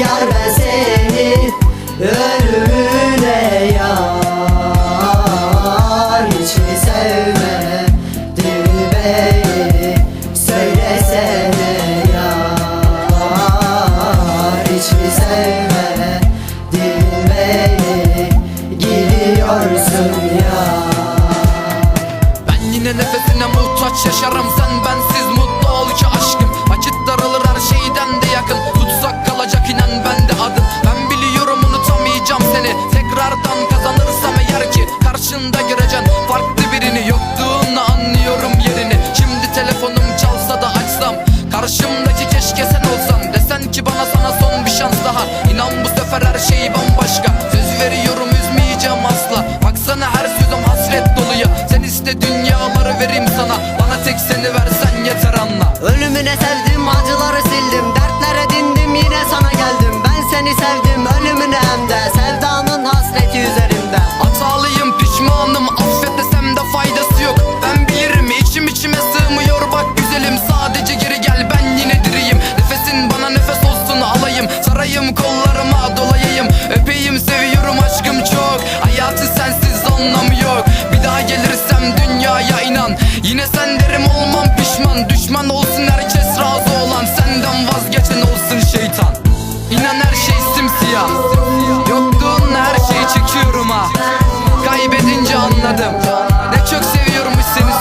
Yar ben seni ölümüne yar. Hiç mi sevmedi beni Söylesene yar. Hiç mi sevmedi beni Gidiyorsun ya Ben yine nefesine muhtaç yaşarım sen Seksini versen yeter anla. Ölümüne sevdim acıları sildim. Dertlere dindim yine sana geldim. Ben seni sevdim ölümüne hem de. Sevdanın hasreti üzerimde. Hatalıyım pişmanım. Affet desem de faydası yok. Ben bilirim içim içime sığmıyor. Bak güzelim Sadece geri gel. Ben yine diriyim. Nefesin bana nefes olsun alayım. Sarayım kollarıma dolayım. kaybedince anladım. Ne çok seviyormuş seni